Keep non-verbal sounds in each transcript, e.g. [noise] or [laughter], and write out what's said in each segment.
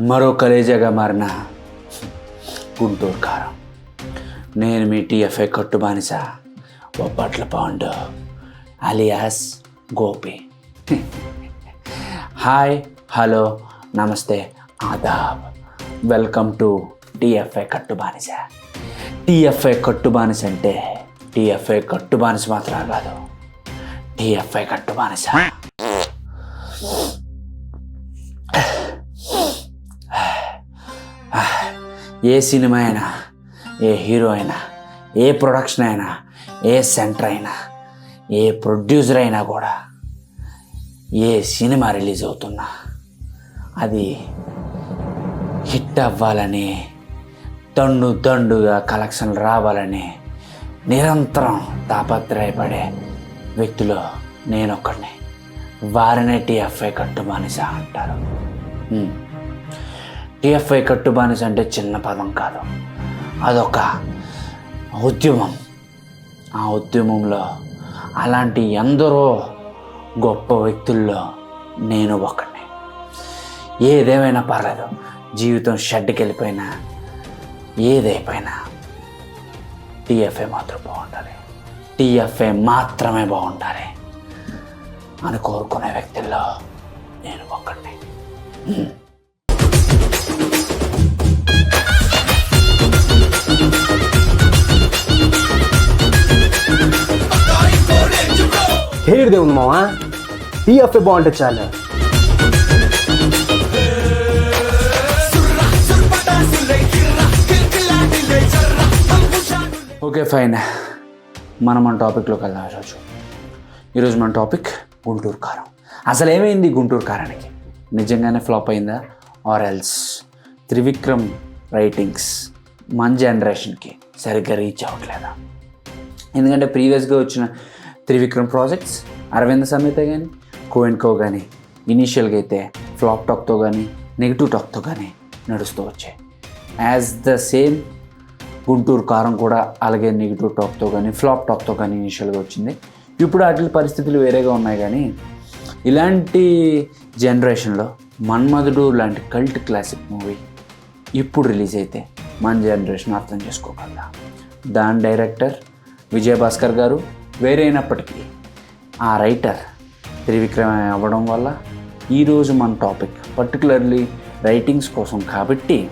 మరో కలేజాగా మారిన గుంటూరు కారం. నేను మీ TFI కట్టుబానిస Bobbatla Pandu alias Gopi. Hi hello namaste adab. Welcome to TFI కట్టుబానిస. TFI కట్టుబానిస అంటే టీఎఫ్ఐ కట్టుబానిస మాత్రం కాదు టీఎఫ్ఐ కట్టుబానిస. ఏ సినిమా అయినా ఏ హీరో అయినా ఏ ప్రొడక్షన్ అయినా ఏ సెంటర్ అయినా ఏ ప్రొడ్యూసర్ అయినా కూడా ఏ సినిమా రిలీజ్ అవుతున్నా అది హిట్ అవ్వాలని దండు దండుగా కలెక్షన్ రావాలని నిరంతరం తాపత్రయపడే వ్యక్తులు నేనొక్కడిని. వారినే టీఎఫ్ఐ కట్టుమానిసా అంటారు. టిఎఫ్ఐ కట్టుబానిస అంటే చిన్న పదం కాదు. అదొక ఉద్యమం. ఆ ఉద్యమంలో అలాంటి ఎందరో గొప్ప వ్యక్తుల్లో నేను ఒకడిని ఏదేమైనా పర్లేదు. జీవితం షెడ్కి వెళ్ళిపోయినా ఏదైపోయినా టీఎఫ్ఏ మాత్రం బాగుండాలి. టీఎఫ్ఐ మాత్రమే బాగుండాలి అని కోరుకునే వ్యక్తుల్లో నేను ఒకడిని హేడిదే ఉంది మావా? టీఎఫ్ఏ బాగుంటే చాలు. Okay fine. మనం మన టాపిక్లోకి వెళ్దాం ఈరోజు. ఈరోజు మన టాపిక్ గుంటూరు కారం. అసలు ఏమైంది గుంటూరు కారానికి? నిజంగానే ఫ్లాప్ అయిందా? ఆర్ ఎల్స్ త్రివిక్రమ్ రైటింగ్స్ మన జనరేషన్కి సరిగ్గా రీచ్ అవ్వట్లేదా? ఎందుకంటే ప్రీవియస్గా వచ్చిన త్రివిక్రమ్ ప్రాజెక్ట్స్ అరవింద్ సమేత కానీ కోఎన్కో కానీ ఇనీషియల్గా అయితే ఫ్లాప్ టాక్తో కానీ నెగిటివ్ టాక్తో కానీ నడుస్తూ వచ్చాయి. యాజ్ ద సేమ్ గుంటూరు కారం కూడా అలాగే నెగిటివ్ టాక్తో కానీ ఫ్లాప్ టాక్తో కానీ ఇనిషియల్గా వచ్చింది. ఇప్పుడు వాటి పరిస్థితులు వేరేగా ఉన్నాయి కానీ ఇలాంటి జనరేషన్లో మన్మధుడు లాంటి కల్ట్ క్లాసిక్ మూవీ ఇప్పుడు రిలీజ్ అయితే మన జనరేషన్ అర్థం చేసుకోగలదా? దాని డైరెక్టర్ విజయభాస్కర్ గారు వేరైనప్పటికీ ఆ రైటర్ త్రివిక్రమ అవ్వడం వల్ల ఈరోజు మన టాపిక్ పర్టికులర్లీ రైటింగ్స్ కోసం కాబట్టి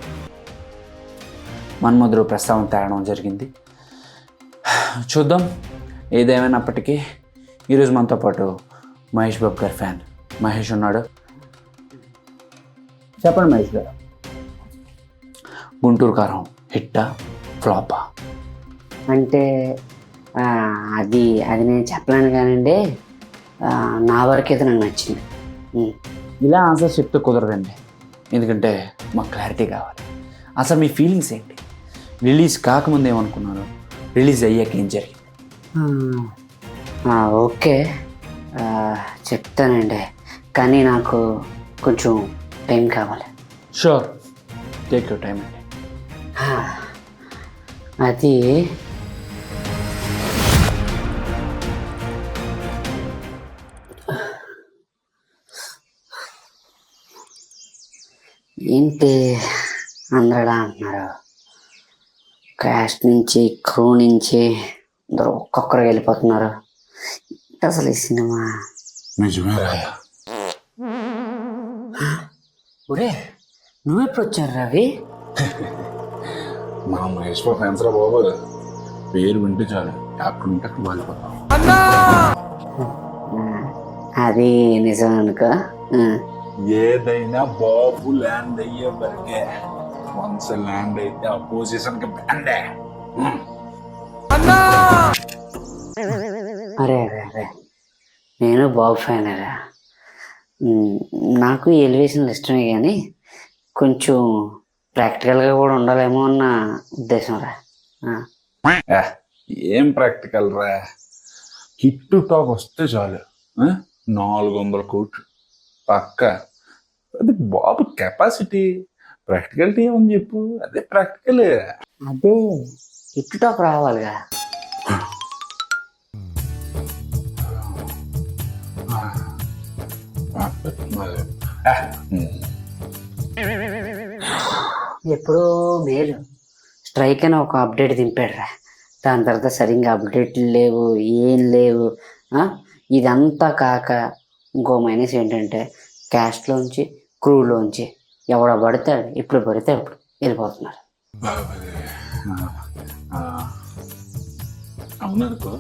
మన్మధుడు ప్రస్తావన తేవడం జరిగింది. చూద్దాం. ఏదేమైనప్పటికీ ఈరోజు మనతో పాటు మహేష్ బాబు గారి ఫ్యాన్. మహేష్ ఉన్నాడు. చెప్పండి మహేష్ గారు. గుంటూరు కారం హిట్టా ఫ్లాపా? అంటే అది అది నేను చెప్పలేను కానండి. నా వరకు అయితే నాకు నచ్చింది. ఇలా ఆన్సర్ చెప్తే కుదరదండి. ఎందుకంటే మాకు క్లారిటీ కావాలి. అసలు మీ ఫీలింగ్స్ ఏంటి? రిలీజ్ కాకముందు ఏమనుకున్నారు? రిలీజ్ అయ్యాక ఏం జరిగింది? ఓకే. చెప్తానండి. కానీ నాకు కొంచెం టైం కావాలి. షూర్. టేక్ యూర్ టైం అండి. అది ఏంటి ఎలా అంటున్నారు? క్యాస్ట్ నుంచి క్రూ నుంచి అందరూ ఒక్కొక్కరు వెళ్ళిపోతున్నారు. అసలు ఈ సినిమా? నిజమే ఒరే నువ్వెప్పుడు వచ్చారు రవి? మా మహేష్ ఫ్యాన్స్ రా బాబు. పేరు వింటే చాలు. అక్కడ ఉంటే అక్కడ వెళ్ళిపోతాం అది నిజం అనుకో. ఏదైనా బాబు ల్యాండ్ అయ్యే వరకే వన్స్ ల్యాండ్ అయితే ఆ పొజిషన్కి బ్యాండే అరే అరే అరే. నేను బాబు ఫ్యాన్ రా ఉమ్, నాకు ఎలివేషన్ ఇష్టమే కానీ కొంచెం ప్రాక్టికల్గా కూడా ఉండాలేమో అన్న ఉద్దేశం రా. ఏం ప్రాక్టికల్ రా? హిట్ టాక్ వస్తే చాలు? నాలుగు వందల కోట్లు. పక్క. అది బాబు కెపాసిటీ ప్రాక్టికాలిటీ ఏమని చెప్పు. అదే ప్రాక్టికల్ అదే హిట్ టాక్ రావాలిగా. ఎప్పుడో మేలు. స్ట్రైక్ అని ఒక అప్డేట్ దింపాడురా. దాని తర్వాత సరిగ్గా అప్డేట్లు లేవు ఏం లేవు ఇదంతా కాక ఇంకో మైనస్ ఏంటంటే క్యాష్లోంచి క్రూలోంచి ఎవడ పడతాడు ఇప్పుడు పడితే అప్పుడు వెళ్ళిపోతున్నారు. అవుననుకో.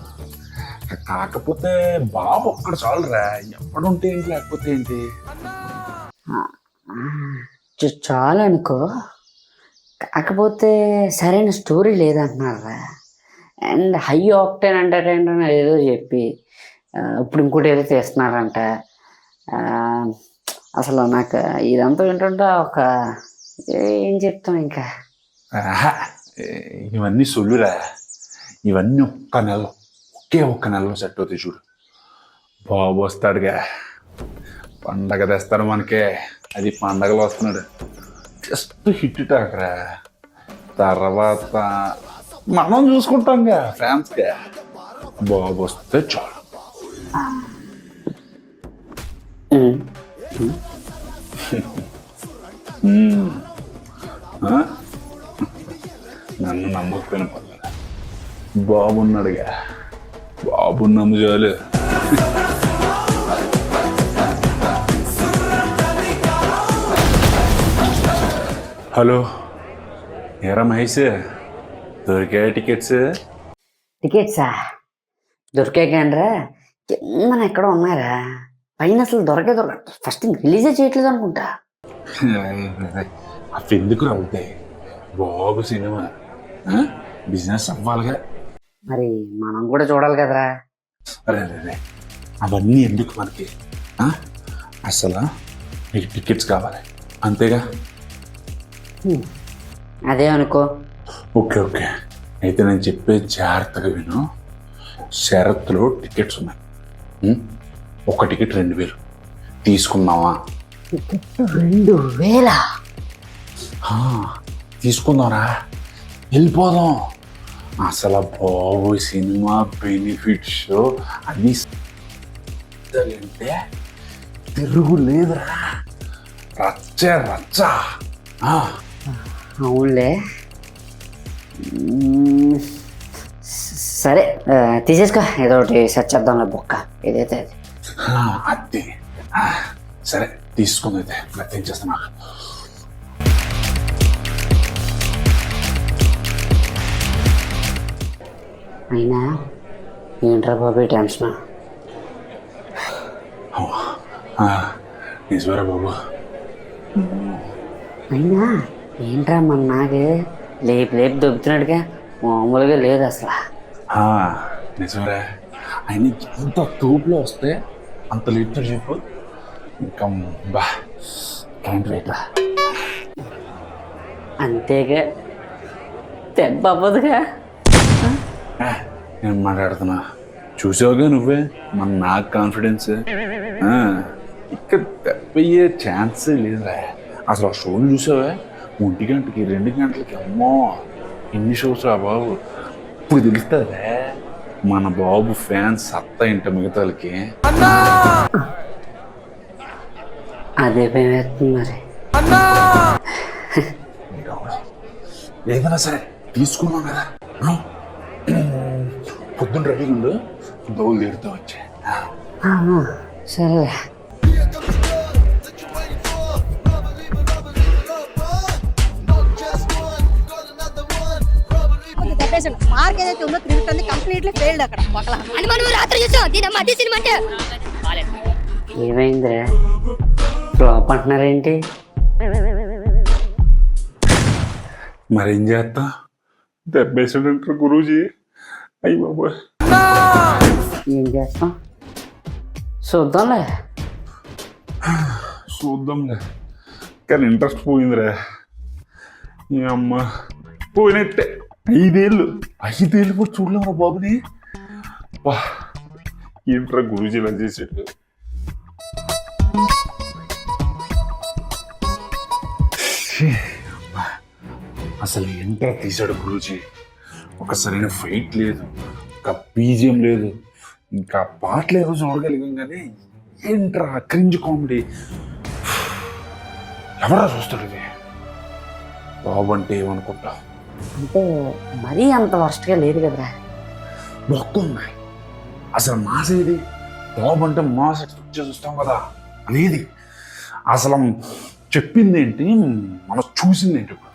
కాకపోతే బాబు ఒక్కడ చాలురా. ఎప్పుడుంటే ఏంటి లేకపోతే ఏంటి? చాలు అనుకో కాకపోతే సరైన స్టోరీ లేదంటున్నారా అండ్ హై ఆక్టైన్ అని ఏదో చెప్పి ఇప్పుడు ఇంకోటి ఏదో చేస్తున్నారంట అసలు నాకు ఇదంతా ఏంటంటే ఒక ఏం చెప్తాం ఇంకా? ఇవన్నీ సొల్లురా. ఇవన్నీ ఒక్క నెల ఒకే ఒక్క నెలలో సెట్ అవుతాయి చూడు. బాబు వస్తాడుగా. పండగ తెస్తాడు మనకే. అది పండగలు వస్తున్నాడు. జస్ట్ హిట్ టాకరా. తర్వాత మనం చూసుకుంటాంగా ఫ్యాన్స్గా బాబు వస్తే చాలు. నన్ను నమ్మకపోయిన పర్లేదు బాబున్నాడుగా. బాబు నమ్ము చాలు. హలో ఏరా మహేష్ దొరికాయ టికెట్స్? టికెట్సా? దొరికాకండ్రా కిందన ఎక్కడో ఉన్నారా? పైన అసలు దొరకే దొరక ఫస్ట్ రిలీజే చేయట్లేదు అనుకుంటా. ఎందుకు అవుతాయి బాబు సినిమా. బిజినెస్ అవ్వాలిగా. మరి మనం కూడా చూడాలి కదరా. అరే అవన్నీ ఎందుకు మనకి? అసలు మీకు టికెట్స్ కావాలి. అంతేగా. అదే అనుకో. Okay okay. అయితే నేను చెప్పే జాగ్రత్తగా విను. షరత్తులో టికెట్స్ ఉన్నాయి? ఒక టికెట్ రెండు వేలు. తీసుకుందామా? రెండు వేల? తీసుకుందాంరా. వెళ్ళిపోదాం. అసలు బాబు సినిమా బెనిఫిట్స్ అన్ని అంటే తిరుగు లేదురా. రచ్చ రచ్చ. అవునులే. స- సరే తీసేసుకో. ఏదో ఒకటి సెట్ చేద్దాంలే బొక్క. ఏదైతే అది. అది సరే తీసుకుంది అయితే. ప్రయత్నం చేస్తున్నా అయినా ఏంట్రా బాబు ఈ టెన్షన్ నిజమేరా బాబు. అయినా ఏంట్రా మన నాగే లేపు లేపు దొబ్బుతున్నాడుగా. మామూలుగా లేదు అసలు. నిజమేరా ఆయన ఎంత తూపులో వస్తే అంత లీటర్ చెప్పు ఇంకా బా రేట్రా అంతేగా. దెబ్బ అవ్వదుగా నేను మాట్లాడుతున్నా. చూసావుగా నువ్వే? మన నాకు కాన్ఫిడెన్స్ ఆ, ఇక్కడ దెబ్బయ్యే ఛాన్సే లేదురా. అసలు ఆ షోలు చూసావా? ఒంటి గంటకి రెండు గంటలకి అమ్మో. ఎన్ని షోస్ రా బాబు. ఇప్పుడు తెలుస్తుందా మన బాబు ఫ్యాన్స్ సత్తా ఏంట మిగతాలకి అదే భయం మరి. ఏదైనా సరే తీసుకున్నాం కదా? పొద్దున్న రెడీగా ఉండు దోలు తీరుతూ వచ్చే. సరే దెబ్బేసాడు మార్క్ ఏదైతే ఉందో త్రివిక్రమ్ కంప్లీట్లీ ఫెయిల్డ్ అక్కడ. ఒకలా. అని మనం రాత్రి చూసాం దీని సినిమా అంటే. ఏమైందిరా? ఫ్లాప్ అంటున్నారేంటి? మరేం చేస్తా? దెబ్బేసాడంటారు గురూజీ. అయ్యి బాబు ఏం చేస్తాం? చూద్దాంలే. చూద్దాంలే. కానీ ఇంట్రెస్ట్ పోయిందిరా. ఈ అమ్మ పోయినట్టే. ఐదేళ్ళు ఐదేళ్ళు కూడా చూడలేమరా బాబుని. వా ఏంట్రా గురూజీ ఇలా చేసేట్టు. అసలు ఎంట్రా తీశాడు గురూజీ. ఒక సరైన ఫైట్ లేదు ఒక బీజియం లేదు ఇంకా పాటలు ఏదో చూడగలిగాం కానీ ఏంట్రా క్రింజ్ కామెడీ. ఎవరా చూస్తాడు ఇది? బాబు అంటే ఏమనుకుంటా? అంటే మరీ అంత వర్స్ట్గా లేదు కదరా. మొత్తం ఉన్నాయి. అసలు మాస్ ఏది బాబు అంటే మాస్ ఎక్స్పెక్ట్ చేసి వస్తాం కదా. అనేది అసలు చెప్పింది ఏంటి మనం చూసింది ఏంటి ఇప్పుడు!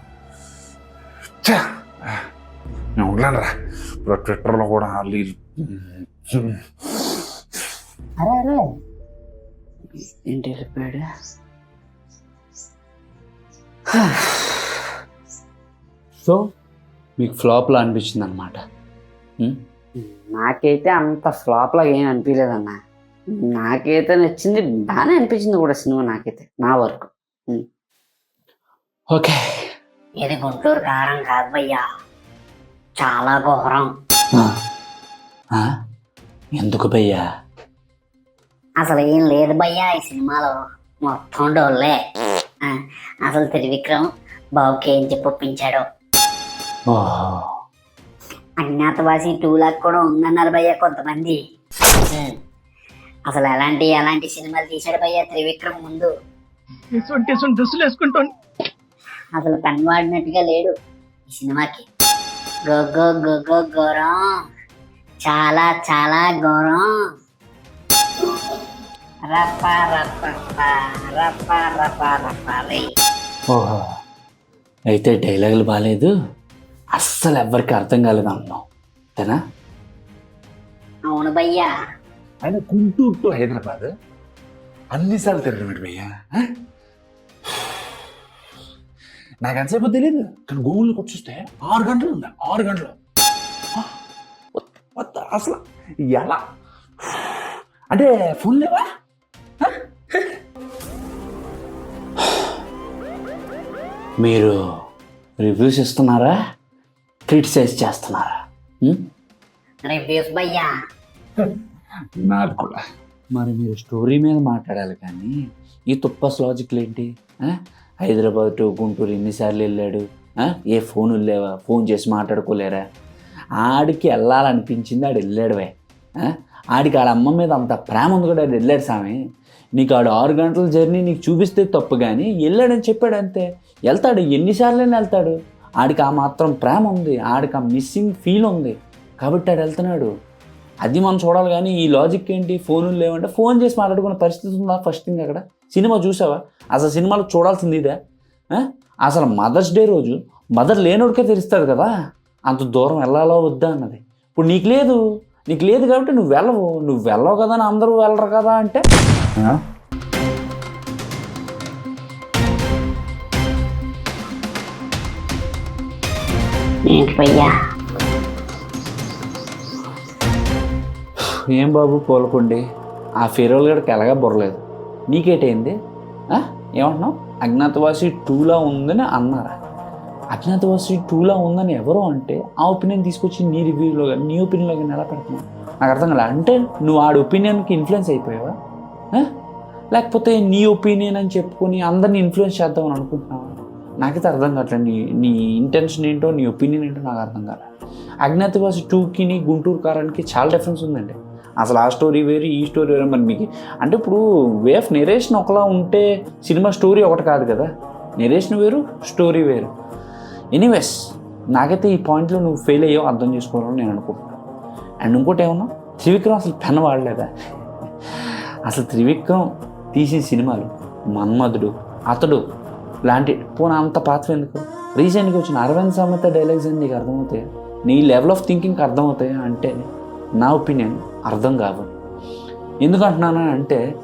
నేను ఉండలేను రా ఇప్పుడు ట్విట్టర్లో కూడా వాళ్ళు అరే అరే! ఏంటి వెళ్ళిపోయాడు సో మీకు ఫ్లాప్లా అనిపించింది అనమాట నాకైతే అంత ఫ్లాప్ లాగా ఏం అనిపించలేదన్న నాకైతే నచ్చింది బాగానే అనిపించింది కూడా సినిమా నాకైతే నా వరకు. ఓకే. ఇది గుంటూరు కారం కాదు భయ్యా. చాలా ఘోరం. ఎందుకు భయ్యా? అసలు ఏం లేదు భయ్యా ఈ సినిమాలో. మొత్తం డోల్లే. ఆ, అసలు త్రివిక్రమ్ బాబుకి ఏం చెప్పి ఒప్పించాడు. ఓహో అజ్ఞాతవాసి టూ లాక్ కూడా ఉందన్నారు భయ్యా కొంతమంది. అసలు ఎలాంటి ఎలాంటి సినిమాలు తీశాడు భయ్యా త్రివిక్రమ్ ముందు డ్రెస్సులు వేసుకుంటాను అసలు పెన్ వాడినట్టుగా లేడు ఈ సినిమాకి గో గో గో గో ఘోరం చాలా చాలా ఘోరం రప్ప రప్ప రప్ప రప్ప రప్ప రే ఓహో అయితే డైలాగులు బాగాలేదు అస్సలు ఎవ్వరికి అర్థం కాలేదు అన్నావు అంతేనా అవును భయ్యా. ఆయన గుంటూరు టు హైదరాబాద్? అన్నిసార్లు తిరగడం భయ్యా? నాకు ఎంతసేపు తెలియదు కానీ గూగుల్కి వచ్చేస్తే ఆరు గంటలు ఉంది ఆరు గంటలు. అసలు ఎలా? అంటే ఫోన్ లేవా? మీరు రివ్యూస్ ఇస్తున్నారా? క్రిటిసైజ్ చేస్తున్నారా. [laughs] నాకు కూడా. మరి మీరు స్టోరీ మీద మాట్లాడాలి కానీ ఈ తుప్పస్ లాజిక్లు ఏంటి? హైదరాబాద్ టు గుంటూరు ఎన్నిసార్లు వెళ్ళాడు? ఏ ఫోనులు లేవా? ఫోన్ చేసి మాట్లాడుకోలేరా? ఆడికి వెళ్ళాలనిపించింది ఆడు వెళ్ళాడువే? ఆడికి ఆడ అమ్మ మీద అంత ప్రేమ ఉంది కూడా ఆడు వెళ్ళాడు సామి నీకు ఆడు ఆరు గంటల జర్నీ నీకు చూపిస్తే తప్పు కానీ వెళ్ళాడని చెప్పాడు అంతే. వెళ్తాడు. ఎన్నిసార్లైనా వెళ్తాడు. ఆడికి ఆ మాత్రం ప్రేమ ఉంది ఆడికి ఆ మిస్సింగ్ ఫీల్ ఉంది. కాబట్టి ఆడు వెళ్తున్నాడు. అది మనం చూడాలి కానీ ఈ లాజిక్ ఏంటి? ఫోన్లు లేవంటే ఫోన్ చేసి మాట్లాడుకునే పరిస్థితి ఉందా? ఫస్ట్ థింగ్ అక్కడ. సినిమా చూసావా? అసలు సినిమాలో చూడాల్సింది ఇదే. అసలు మదర్స్ డే రోజు మదర్ లేనోడికే తెలుస్తుంది కదా. అంత దూరం వెళ్ళాలో వద్దా అన్నది. ఇప్పుడు నీకు లేదు. నీకు లేదు కాబట్టి నువ్వు వెళ్ళవు. నువ్వు వెళ్ళవు కదా అని అందరూ వెళ్ళరు కదా అంటే? ఏంటి ఏం బాబు పోలకుండి ఆ ఫిరోల్ గడికి ఎలాగా బుర్రలేదు. నీకేటైంది ఏమంటున్నావు? అజ్ఞాతవాసి టూలా ఉందని అన్నారా? అజ్ఞాతవాసి టూలా ఉందని ఎవరు అంటే ఆ ఒపీనియన్ తీసుకొచ్చి నీ రివ్యూలో కానీ నీ ఒపీనియన్లో కానీ ఎలా పెడుతున్నావు? నాకు అర్థం కాలే. అంటే నువ్వు ఆడి ఒపీనియన్కి ఇన్ఫ్లుయెన్స్ అయిపోయావా? లేకపోతే నీ ఒపీనియన్ అని చెప్పుకొని అందరిని ఇన్ఫ్లుయెన్స్ చేద్దామని అనుకుంటున్నావా? నాకైతే అర్థం కావట్లేదు. నీ నీ ఇంటెన్షన్ ఏంటో నీ ఒపీనియన్ ఏంటో నాకు అర్థం కాలే. అజ్ఞాతవాసి టూకిని గుంటూరు కారానికి చాలా డిఫరెన్స్ ఉందండి. అసలు ఆ స్టోరీ వేరు ఈ స్టోరీ వేరు మరి మీకు. అంటే ఇప్పుడు వే ఆఫ్ నెరేషన్ ఒకలా ఉంటే సినిమా స్టోరీ ఒకటి కాదు కదా. నెరేషన్ వేరు స్టోరీ వేరు. ఎనీవేస్ నాకైతే ఈ పాయింట్లో నువ్వు ఫెయిల్ అయ్యో అర్థం చేసుకోవాలని నేను అనుకుంటున్నాను అండ్ ఇంకోటి ఏమన్నా? త్రివిక్రమ్ అసలు పెన్ వాడలేదా? అసలు త్రివిక్రమ్ తీసిన సినిమాలు మన్మధుడు అతడు లాంటి పోనీ అంత పాత్ర ఎందుకు? రీసెంట్గా వచ్చిన అరవింద్ సమేత డైలాగ్స్ అని నీకు అర్థమవుతాయి? నీ లెవెల్ ఆఫ్ థింకింగ్కి అర్థమవుతాయి అంటే నా ఒపీనియన్ అర్థం కావు ఎందుకంటున్నాను అంటే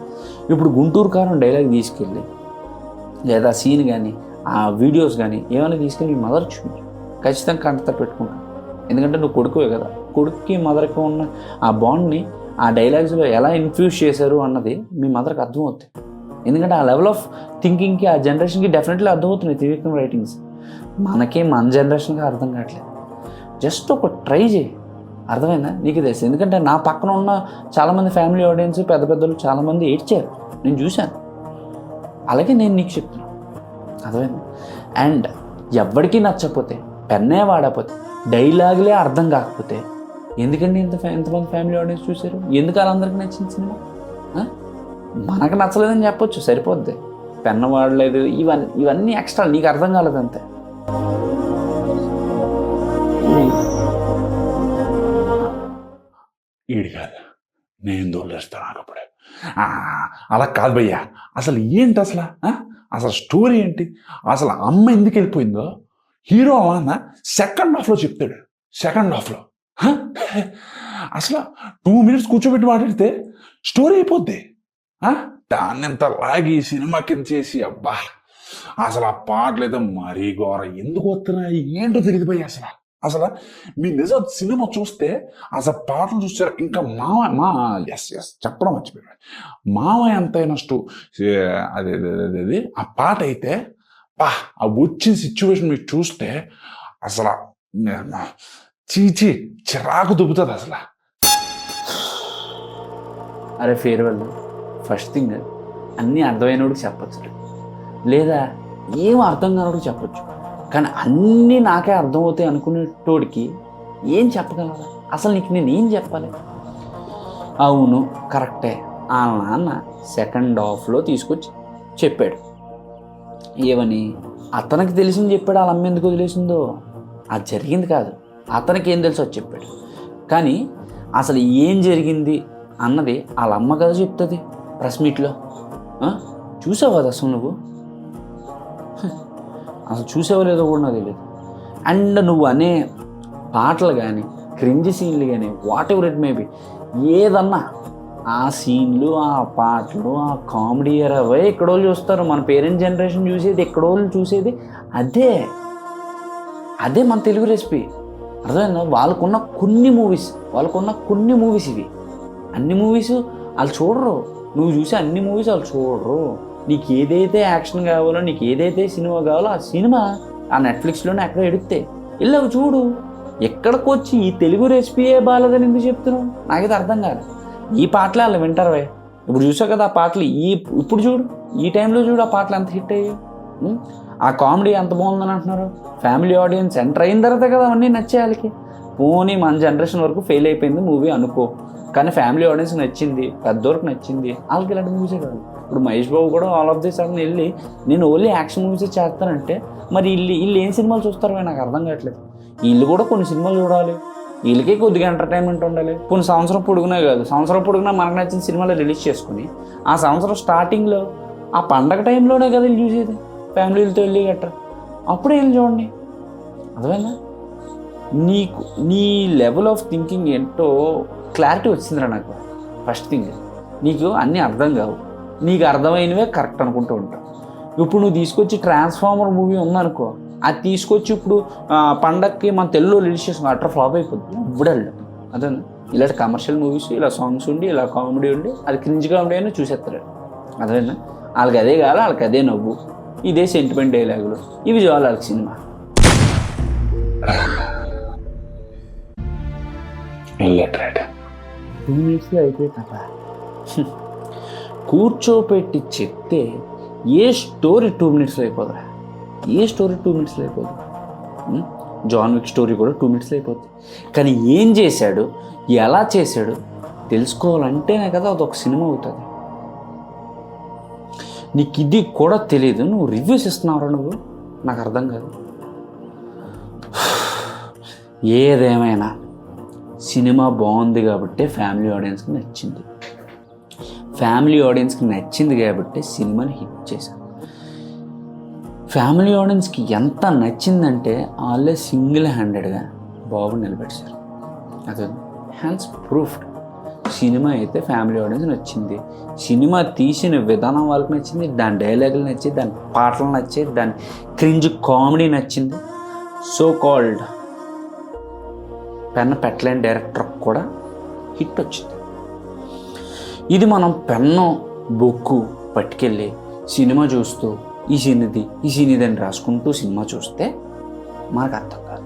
ఇప్పుడు గుంటూరు కారం డైలాగ్ తీసుకెళ్ళి లేదా సీన్ కానీ ఆ వీడియోస్ కానీ ఏమైనా తీసుకెళ్ళి మీ మదర్ చూ ఖచ్చితంగా కంటత పెట్టుకుంటాను ఎందుకంటే నువ్వు కొడుకువే కదా. కొడుక్కి మదర్కి ఉన్న ఆ బాండ్ని ఆ డైలాగ్స్లో ఎలా ఇన్ఫ్యూజ్ చేశారు అన్నది మీ మదర్కి అర్థమవుతుంది ఎందుకంటే ఆ లెవెల్ ఆఫ్ థింకింగ్కి ఆ జనరేషన్కి డెఫినెట్లీ అర్థమవుతున్నాయి త్రివిక్రమ్ రైటింగ్స్ మనకే మన జనరేషన్కి అర్థం కావట్లేదు. జస్ట్ ఒక ట్రై చేయి. అర్థమైందా? నీకు తెలుసు. ఎందుకంటే నా పక్కన ఉన్న చాలామంది ఫ్యామిలీ ఆడియన్స్ పెద్ద పెద్దలు చాలామంది ఏడ్చారు. నేను చూశాను. అలాగే నేను నీకు చెప్తున్నాను అర్థమైంది? అండ్ ఎవ్వడికి నచ్చకపోతే పెన్నే వాడకపోతే డైలాగులే అర్థం కాకపోతే ఎందుకండి ఇంత ఇంతమంది ఎంతమంది ఫ్యామిలీ ఆడియన్స్ చూశారు? ఎందుకు వాళ్ళందరికీ నచ్చింది సినిమా? మనకు నచ్చలేదని చెప్పొచ్చు సరిపోద్ది. పెన్ వాడలేదు ఇవన్నీ ఇవన్నీ ఎక్స్ట్రా నీకు అర్థం కాలేదు అంతే. ఈడు కాదు నేను దొల్లేస్తాను అప్పుడే అలా కాదు భయ్యా అసలు ఏంటి అసలు? అసలు స్టోరీ ఏంటి? అసలు అమ్మ ఎందుకు వెళ్ళిపోయిందో? హీరో అన్న సెకండ్ హాఫ్లో చెప్తాడు సెకండ్ హాఫ్లో. అసలు టూ మినిట్స్ కూర్చోబెట్టి మాట్లాడితే స్టోరీ అయిపోద్ది. ఆ? దాన్ని ఎంత లాగి సినిమా కింద చేసి అబ్బా అసలు ఆ పాటలు అయితే మరీ ఘోర. ఎందుకు వస్తున్నాయి? ఏంటో తెలియదు భయ్య అసలు. అసలు మీ నిజం సినిమా చూస్తే అసలు పాటలు చూస్తారు ఇంకా మామ మా ఎస్ ఎస్ చెప్పడం మర్చిపోయాడు మామ ఎంతైనా స్టో అదే అదే, ఆ పాట అయితే పా ఆ వచ్చిన సిచ్యువేషన్ మీరు చూస్తే అసలు చీచి చిరాకు దుబ్బుతుంది అసలు. అరే ఫేర్వెల్ ఫస్ట్ థింగ్ అన్నీ అర్థమైనోడికి చెప్పచ్చు. లేదా ఏం అర్థం కానోడికి చెప్పచ్చు. కానీ అన్నీ నాకే అర్థమవుతాయి అనుకునేటోడికి ఏం చెప్పగలరా? అసలు నీకు నేను ఏం చెప్పాలి? అవును కరెక్టే. ఆ నాన్న సెకండ్ హాఫ్లో తీసుకొచ్చి చెప్పాడు. ఏమని? అతనికి తెలిసింది చెప్పాడు వాళ్ళ అమ్మ ఎందుకు వదిలేసిందో? అది జరిగింది కాదు. అతనికి ఏం తెలుసో అది చెప్పాడు. కానీ అసలు ఏం జరిగింది అన్నది వాళ్ళ అమ్మ కదా చెప్తుంది. ప్రెస్ మీట్లో? చూసావు కదా అసలు నువ్వు? అసలు చూసావో లేదో కూడా నాకు తెలియదు అండ్ నువ్వు అనే పాటలు కానీ క్రింజ్ సీన్లు కానీ వాట్ ఎవర్ ఇట్ మేబీ ఏదన్నా ఆ సీన్లు ఆ పాటలు ఆ కామెడీ అవే ఎక్కడోళ్ళు చూస్తారు. మన పేరెంట్ జనరేషన్ చూసేది ఎక్కడోళ్ళు చూసేది అదే. అదే మన తెలుగు రెసిపీ. అర్థమైందా? వాళ్ళకున్న కొన్ని మూవీస్ వాళ్ళకున్న కొన్ని మూవీస్ ఇవి. అన్ని మూవీస్ వాళ్ళు చూడరు. నువ్వు చూసే అన్ని మూవీస్ వాళ్ళు చూడరు. నీకు ఏదైతే యాక్షన్ కావాలో నీకు ఏదైతే సినిమా కావాలో ఆ సినిమా ఆ నెట్ఫ్లిక్స్లోనే ఎక్కడ ఎడితే వెళ్ళవు చూడు. ఎక్కడికి వచ్చి ఈ తెలుగు రెసిపీయే బాగాలేదని ఎందుకు చెప్తున్నావు? నాకైతే అర్థం కాదు. ఈ పాటలే వాళ్ళు వింటారువే ఇప్పుడు చూసావు కదా ఆ పాటలు? ఈ ఇప్పుడు చూడు. ఈ టైంలో చూడు ఆ పాటలు ఎంత హిట్ అయ్యాయి. ఆ కామెడీ ఎంత బాగుందని అంటున్నారు? ఫ్యామిలీ ఆడియన్స్ ఎంటర్ అయిన తర్వాత కదా అవన్నీ నచ్చే వాళ్ళకి పోనీ మన జనరేషన్ వరకు ఫెయిల్ అయిపోయింది మూవీ అనుకో. కానీ ఫ్యామిలీ ఆడియన్స్ నచ్చింది పెద్దోరికి నచ్చింది వాళ్ళకి ఇలాంటి మూవీసే కాదు. ఇప్పుడు మహేష్ బాబు కూడా ఆల్ ఆఫ్ ది సడన్ వెళ్ళి నేను ఓన్లీ యాక్షన్ మూవీసే చేస్తానంటే మరి వీళ్ళు వీళ్ళు ఏం సినిమాలు చూస్తారో నాకు అర్థం కావట్లేదు. వీళ్ళు కూడా కొన్ని సినిమాలు చూడాలి. వీళ్ళకి కొద్దిగా ఎంటర్టైన్మెంట్ ఉండాలి. కొన్ని సంవత్సరం పొడుగునే కాదు. సంవత్సరం పొడుగునా మనకు నచ్చిన సినిమాలు రిలీజ్ చేసుకుని ఆ సంవత్సరం స్టార్టింగ్లో ఆ పండగ టైంలోనే కదా వీళ్ళు చూసేది. ఫ్యామిలీలతో వెళ్ళి గట్రా. అప్పుడే వెళ్ళి చూడండి. అర్థమైందా? నీకు నీ లెవెల్ ఆఫ్ థింకింగ్ ఏంటో క్లారిటీ వచ్చిందిరా నాకు. ఫస్ట్ థింగ్ నీకు అన్నీ అర్థం కావు. నీకు అర్థమైనవే కరెక్ట్ అనుకుంటూ ఉంటావు. ఇప్పుడు నువ్వు తీసుకొచ్చి ట్రాన్స్ఫార్మర్ మూవీ ఉందనుకో అది తీసుకొచ్చి ఇప్పుడు పండక్కి మన తెలుగులో రిలీజ్ చేసుకుని అట్లా ఫ్లాప్ అయిపోద్ది. ఇవ్వడాళ్ళు అదే ఇలాంటి కమర్షియల్ మూవీస్ ఇలా సాంగ్స్ ఉండి ఇలా కామెడీ ఉండి అది క్రింజ్ కామెడీ అయినా చూసేస్తారు అదేనా వాళ్ళకి అదే కావాలి వాళ్ళకి అదే నవ్వు. ఇదే సెంటిమెంట్ డైలాగులు ఇవి చాలు వాళ్ళకి సినిమా. వెళ్ళట్రాడు. టూ మినిట్స్లో అయితే కథ. కూర్చోపెట్టి చెప్తే ఏ స్టోరీ టూ మినిట్స్లో అయిపోదురా? ఏ స్టోరీ టూ మినిట్స్లో అయిపోదు? జాన్ విక్ స్టోరీ కూడా టూ మినిట్స్లో అయిపోద్ది. కానీ ఏం చేశాడు? ఎలా చేశాడు? తెలుసుకోవాలంటేనే కదా అదొక సినిమా అవుతుంది. నీకు ఇది కూడా తెలియదు నువ్వు రివ్యూస్ ఇస్తున్నావురా నువ్వు? నాకు అర్థం కాదు. [sighs] ఏదేమైనా. సినిమా బాగుంది కాబట్టి ఫ్యామిలీ ఆడియన్స్కి నచ్చింది. ఫ్యామిలీ ఆడియన్స్కి నచ్చింది కాబట్టి సినిమాని హిట్ చేశాను ఫ్యామిలీ ఆడియన్స్కి ఎంత నచ్చిందంటే వాళ్ళే సింగిల్ హ్యాండెడ్గా బాబు నిలబెట్టారు. అదే హ్యాండ్స్ ప్రూఫ్డ్. సినిమా అయితే ఫ్యామిలీ ఆడియన్స్ నచ్చింది. సినిమా తీసిన విధానం వాళ్ళకి నచ్చింది దాని డైలాగులు నచ్చింది దాని పాటలు నచ్చాయి దాని క్రింజ్ కామెడీ నచ్చింది. సో కాల్డ్ పెన్ పెట్టలేని డైరెక్టర్ కూడా హిట్ వచ్చింది. ఇది మనం పెన్ను బొక్కు పట్టుకెళ్ళి సినిమా చూస్తూ ఈ సీన్ ఇది ఈ సీన్ ఇది అని రాసుకుంటూ సినిమా చూస్తే మనకు అర్థం కాదు.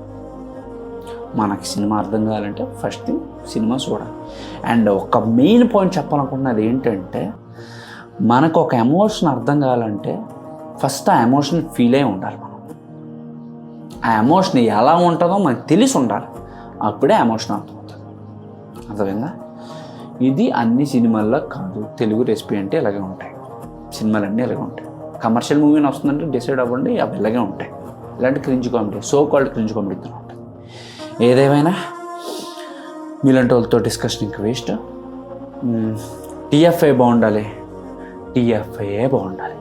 మనకి సినిమా అర్థం కావాలంటే ఫస్ట్ థింగ్ సినిమా చూడాలి. అండ్ ఒక మెయిన్ పాయింట్ చెప్పాలనుకుంటున్నది ఏంటంటే మనకు ఒక ఎమోషన్ అర్థం కావాలంటే ఫస్ట్ ఆ ఎమోషన్ ఫీల్ అయి ఉండాలి మనం. ఆ ఎమోషన్ ఎలా ఉంటుందో మనకు తెలిసి ఉండాలి. అప్పుడే ఎమోషన్ అవుతుంది. అర్థమైందా? ఇది అన్ని సినిమాల్లో కాదు. తెలుగు రెసిపీ అంటే ఇలాగే ఉంటాయి. సినిమాలన్నీ ఇలాగే ఉంటాయి. కమర్షియల్ మూవీని వస్తుందంటే డిసైడ్ అవ్వండి అవి ఇలాగే ఉంటాయి. ఇలాంటి cringe comedy so called cringe comedy ఉంటుంది ఏదేమైనా? మీలాంటి వాళ్ళతో డిస్కషన్ ఇంకా వేస్ట్. టీఎఫ్ఐ బాగుండాలి. టీఎఫ్ఐఏ బాగుండాలి.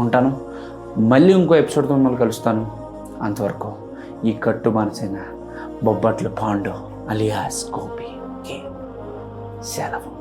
ఉంటాను. మళ్ళీ ఇంకో ఎపిసోడ్తో మిమ్మల్ని కలుస్తాను. అంతవరకు ఈ కట్టు మనసైనా బొబ్బట్లు పాండు అలియాస్ గోపి కే సెలవు.